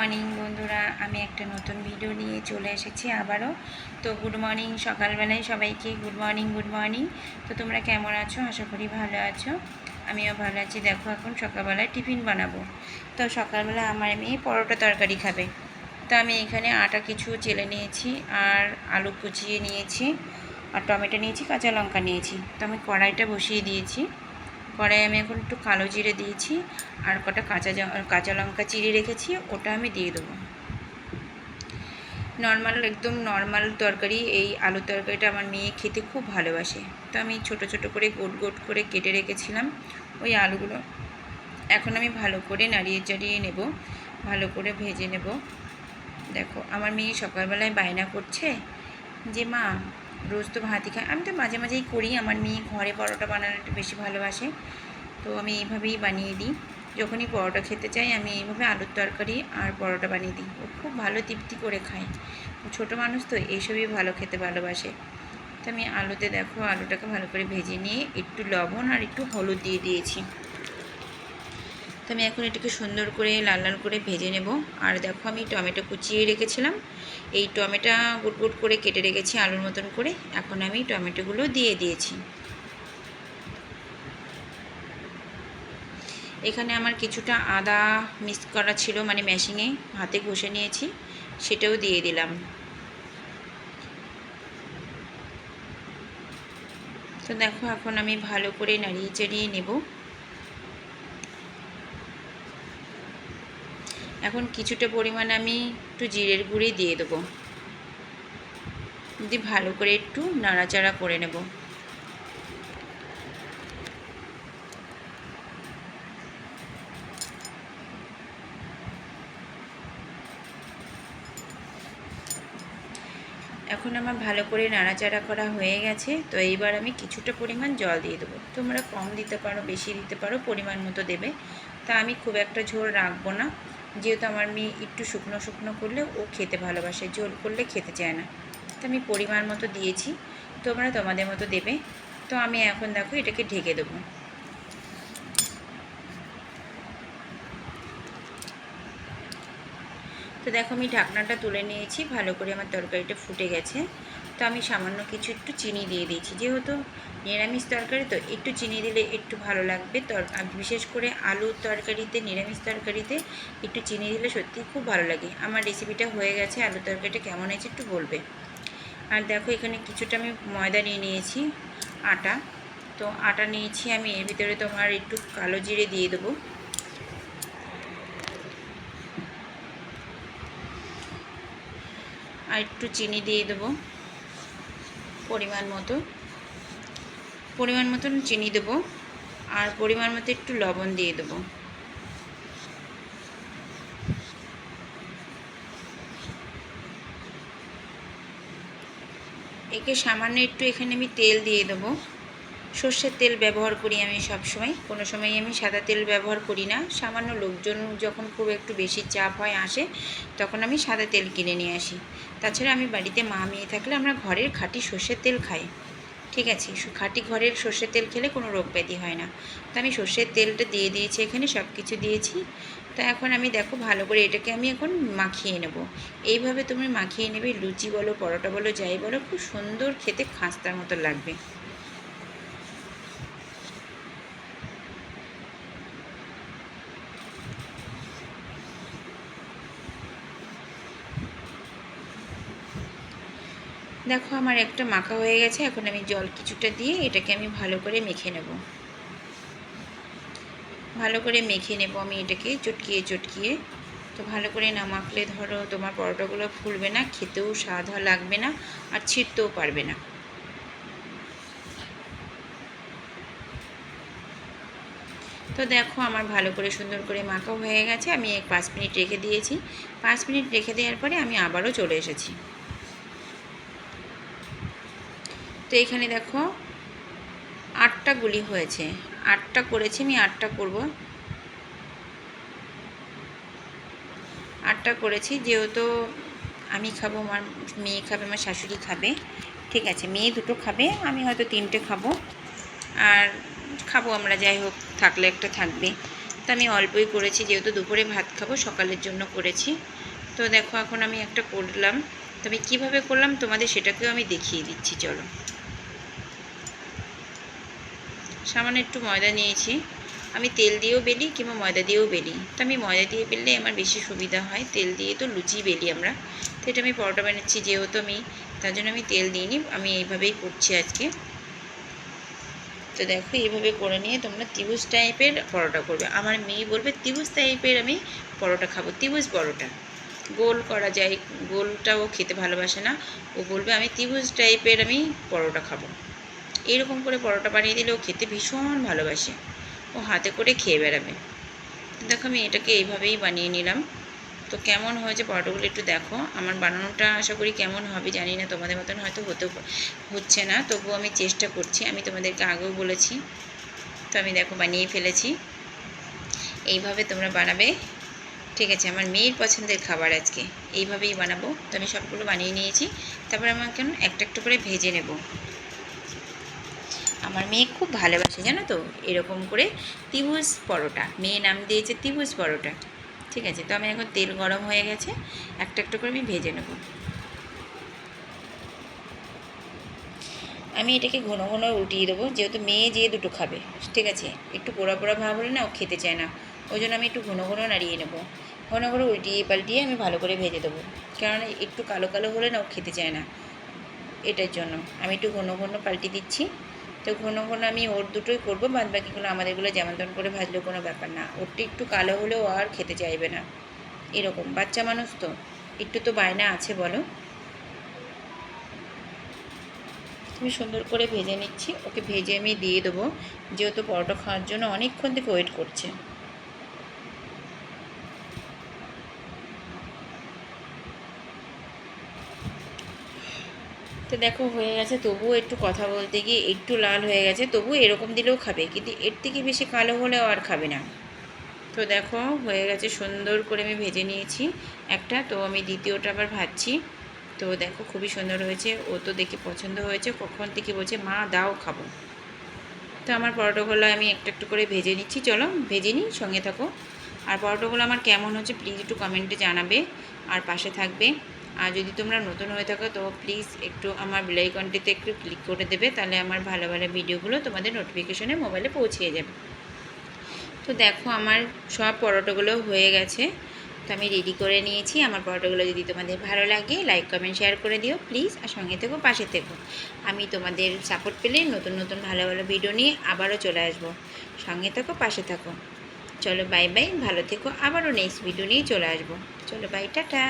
Morning বন্ধুরা। আমি একটা নতুন ভিডিও নিয়ে চলে এসেছি আবারও। তো গুড মর্নিং সকালবেলায় সবাইকে গুড মর্নিং গুড মর্নিং তো তোমরা কেমন আছো? আশা করি ভালো আছো। আমিও ভালো আছি। দেখো, এখন সকালবেলায় টিফিন বানাবো। তো সকালবেলা আমার মেয়ে পরোটা তরকারি খাবে। তো আমি এখানে আটা কিছু চেলে নিয়েছি আর আলু কুচিয়ে নিয়েছি আর টমেটো নিয়েছি, কাঁচা লঙ্কা নিয়েছি। তো আমি কড়াইটা বসিয়ে দিয়েছি। কড়াই আমি এখন একটু কালো জিরে দিয়েছি আর কটা কাঁচা কাঁচা লঙ্কা চিড়ে রেখেছি, ওটা আমি দিয়ে দেবো। নর্মাল, একদম নর্মাল তরকারি, এই আলু তরকারিটা আমার মেয়ে খেতে খুব ভালোবাসে। তো আমি ছোট ছোট করে গোট গোট করে কেটে রেখেছিলাম ওই আলুগুলো। এখন আমি ভালো করে নাড়িয়ে চাড়িয়ে নেব, ভালো করে ভেজে নেব। দেখো, আমার মেয়ে সকালবেলায় বায়না করছে যে, মা রোজ তো ভাতই খায় আমি তো মাঝে মাঝেই করি, আমার মেয়ে ঘরে পরোটা বানানোটা বেশি ভালোবাসে। তো আমি এইভাবেই বানিয়ে দিই। যখনই পরোটা খেতে চাই, আমি এইভাবে আলুর তরকারি আর পরোটা বানিয়ে দিই। ও খুব ভালো তৃপ্তি করে খায়। ছোটো মানুষ তো এইসবই ভালো খেতে ভালোবাসে। তো আমি আলুতে দেখো, আলুটাকে ভালো করে ভেজে নিয়ে একটু লবণ আর একটু হলুদ দিয়ে দিয়েছি। তো আমি এখন এটাকে সুন্দর করে লাল লাল করে ভেজে নেব। আর দেখো আমি টমেটো কুচিয়ে রেখেছিলাম। এই টমেটো গুট গুট করে কেটে রেখেছি আলুর মতন করে। এখন আমি টমেটোগুলো দিয়ে দিয়েছি। এখানে আমার কিছুটা আদা মিক্স করা ছিল মানে ম্যাশিংয়ে হাতে ঘষে নিয়েছি, সেটাও দিয়ে দিলাম। তো দেখো এখন আমি ভালো করে নাড়িয়ে চাড়িয়ে নেব। এখন কিছুটা পরিমাণ আমি একটু জিরের গুঁড়ি দিয়ে দেবো। দিয়ে ভালো করে একটু নাড়াচাড়া করে নেব। এখন আমার ভালো করে নাড়াচাড়া করা হয়ে গেছে, তো এইবার আমি কিছুটা পরিমাণ জল দিয়ে দেবো। তোমরা কম দিতে পারো, বেশি দিতে পারো, পরিমাণ মতো দেবে। তা আমি খুব একটা ঝোল রাখব না। যেহেতু আমার মেয়ে একটু শুকনো শুকনো করলে ও খেতে ভালোবাসে ঝোল করলে খেতে চায় না। তো আমি পরিমাণ মতো দিয়েছি, তোমরা তোমাদের মতো দেবে। তো আমি এখন দেখো এটাকে ঢেকে দেবো। তো দেখো আমি ঢাকনাটা তুলে নিয়েছি, ভালো করে আমার তরকারিটা ফুটে গেছে। তো আমি সামান্য কিছু একটু চিনি দিয়ে দিয়েছি। যেহেতু নিরামিষ তরকারি, তো একটু চিনি দিলে একটু ভালো লাগবে। তর বিশেষ করে আলুর তরকারিতে, নিরামিষ তরকারিতে একটু চিনি দিলে সত্যিই খুব ভালো লাগে। আমার রেসিপিটা হয়ে গেছে, আলু তরকারিটা কেমন হয়েছে একটু বলবে? আর দেখো, এখানে কিছুটা আমি ময়দা নিয়ে নিয়েছি, আটা। তো আটা নিয়েছি আমি, এর ভিতরে তোমার একটু কালো জিরে দিয়ে দেবো। আর একটু চিনি দিয়ে দেবো। পরিমাণ মতো, পরিমাণ মতন চিনি দেবো আর পরিমাণ মতো একটু লবণ দিয়ে দেবো। একে সামান্য একটু এখানে আমি তেল দিয়ে দেবো। সর্ষের তেল ব্যবহার করি আমি সব সময় কোনো সময় আমি সাদা তেল ব্যবহার করি না। সামান্য লোকজন যখন খুব একটু বেশি চাপ হয়, আসে, তখন আমি সাদা তেল কিনে নিয়ে আসি। তাছাড়া আমি বাড়িতে মা মেয়ে থাকলে আমরা ঘরের খাঁটি সর্ষের তেল খাই। ঠিক আছে খাঁটি ঘরের সর্ষের তেল খেলে কোনো রোগ ব্যাধি হয় না। তো আমি সর্ষের তেলটা দিয়ে দিয়েছি এখানে সব কিছু দিয়েছি। তা এখন আমি দেখো ভালো করে এটাকে আমি এখন মাখিয়ে নেব। এইভাবে তুমি মাখিয়ে নেবে, লুচি বলো, পরোটা বলো, যাই বলো, খুব সুন্দর খেতে খাস্তার মতো লাগবে। দেখো, আমার একটা মাখা হয়ে গেছে। এখন আমি জল কিছুটা দিয়ে এটাকে আমি ভালো করে মেখে নেব। ভালো করে মেখে নেব আমি এটাকে চটকিয়ে চটকিয়ে। তো ভালো করে না মাখলে ধরো তোমার পরোটাগুলো ফুলবে না, খেতেও স্বাদ লাগবে না আর ছিঁড়তেও পারবে না। তো দেখো, আমার ভালো করে সুন্দর করে মাখা হয়ে গেছে। আমি এক পাঁচ মিনিট রেখে দিয়েছি। পাঁচ মিনিট রেখে দেওয়ার পরে আমি আবারও চলে এসেছি। তো এখানে দেখো আটটা গুলি হয়েছে। আটটা করেছি, আমি আটটা করব। আটটা করেছি, যেহেতু আমি খাব, আমার মেয়ে খাবে, আমার শাশুড়ি খাবে। ঠিক আছে, মেয়ে দুটো খাবে, আমি হয়তো তিনটে খাব। আর খাব আমরা, যাই হোক, থাকলে একটা থাকবে। তো আমি অল্পই করেছি, যেহেতু দুপুরে ভাত খাব, সকালের জন্য করেছি। তো দেখো, এখন আমি একটা করলাম। তো আমি কীভাবে করলাম তোমাদের সেটাকেও আমি দেখিয়ে দিচ্ছি, চলো। সামান্য একটু ময়দা নিয়েছি। আমি তেল দিয়েও বেলি কিংবা ময়দা দিয়েও বেলি। তো আমি ময়দা দিয়ে বেললে আমার বেশি সুবিধা হয়। তেল দিয়ে তো লুচি বেলি আমরা। তো এটা আমি পরোটা বানাচ্ছি যেহেতু আমি, তার জন্য আমি তেল দিইনি। আমি এইভাবেই করছি আজকে। তো দেখো, এইভাবে করে নিয়ে তোমরা ত্রিভুজ টাইপের পরোটা করবে। আমার মেয়ে বলবে ত্রিভুজ টাইপের আমি পরোটা খাব। ত্রিভুজ পরোটা। গোল করা যায়, গোলটাও খেতে ভালোবাসে না। ও বলবে, আমি ত্রিভুজ টাইপের আমি পরোটা খাব। এরকম করে পরোটা বানিয়ে দিলে ও খেতে ভীষণ ভালোবাসে। ও হাতে করে খেয়ে বেড়াবে। দেখো, আমি এটাকে এইভাবেই বানিয়ে নিলাম। তো কেমন হয়েছে পরোটাগুলো একটু দেখো। আমার বানানোটা আশা করি কেমন হবে জানি না, তোমাদের মতন হয়তো হতে হচ্ছে না। তবুও আমি চেষ্টা করছি। আমি তোমাদেরকে আগেও বলেছি। তো আমি দেখো বানিয়ে ফেলেছি। এইভাবে তোমরা বানাবে। ঠিক আছে, আমার মেয়ের পছন্দের খাবার আজকে। এইভাবেই বানাবো। তো আমি সবগুলো বানিয়ে নিয়েছি। তারপরে আমাকে একটা একটু করে ভেজে নেব। আমার মেয়ে খুব ভালোবাসে, জানো তো? এরকম করে ত্রিভুজ পরোটা। মেয়ে নাম দিয়েছে ত্রিভুজ পরোটা। ঠিক আছে, তো আমি এখন তেল গরম হয়ে গেছে। একটা একটা করে আমি ভেজে নেব। আমি এটাকে ঘন ঘন উঠিয়ে দেবো, যেহেতু মেয়ে যেয়ে দুটো খাবে। ঠিক আছে, একটু পোড়া পোড়া ভাব হলে না ও খেতে চায় না। ওই জন্য আমি একটু ঘন ঘন নাড়িয়ে নেব। ঘন ঘন উল্টিয়ে পাল্টিয়ে আমি ভালো করে ভেজে দেবো। কারণ একটু কালো কালো হলে না ও খেতে চায় না। এটার জন্য। আমি একটু ঘন ঘন পাল্টি দিচ্ছি। তো ঘন ঘন আমি ওর দুটোই করব বাদ বাকিগুলো আমাদেরগুলো যেমন তেমন করে ভাজলেও কোনো ব্যাপার না। ওরটা একটু কালো হলেও আর খেতে চাইবে না। এরকম। বাচ্চা মানুষ তো। একটু তো বায়না আছে বলো। আমি সুন্দর করে ভেজে নিচ্ছি। ওকে ভেজে আমি দিয়ে দেবো। যেহেতু পরোটা খাওয়ার জন্য অনেকক্ষণ থেকে ওয়েট করছে। তো দেখো হয়ে গেছে, তবুও একটু কথা বলতে গিয়ে একটু লাল হয়ে গেছে, তবুও এরকম দিলেও খাবে, কিন্তু এর থেকে বেশি কালো হলেও আর খাবে না। তো দেখো হয়ে গেছে, সুন্দর করে আমি ভেজে নিয়েছি একটা, তো আমি দ্বিতীয়টা আবার ভাজছি। তো দেখো খুবই সুন্দর হয়েছে, ও তো দেখে পছন্দ হয়েছে, কখন থেকে বলছে, মা, দাও, খাব। তো আমার পরোটাগুলো আমি একটু একটু করে ভেজে নিচ্ছি, চলো ভেজে নিই, সঙ্গে থাকো। আর পরোটাগুলো আমার কেমন হচ্ছে প্লিজ একটু কমেন্টে জানাবে, আর পাশে থাকবে। আর যদি তোমরা নতুন হয়ে থাকো, তো প্লিজ একটু আমার বেলাইকনটিতে একটু ক্লিক করে দেবে, তাহলে আমার ভালো ভালো ভিডিওগুলো তোমাদের নোটিফিকেশনে মোবাইলে পৌঁছিয়ে যাবে। তো দেখো, আমার সব পরোটাগুলো হয়ে গেছে। তো আমি রেডি করে নিয়েছি। আমার পরোটাগুলো যদি তোমাদের ভালো লাগে লাইক কমেন্ট শেয়ার করে দিও প্লিজ আর সঙ্গে থেকো, পাশে থেকো। আমি তোমাদের সাপোর্ট পেলে নতুন নতুন ভালো ভালো ভিডিও নিয়ে আবারও চলে আসব। সঙ্গে থাকো, পাশে থাকো। চলো বাই বাই ভালো থেকো, আবারও নেক্সট ভিডিও নিয়ে চলে আসব। চলো বাই টাটা।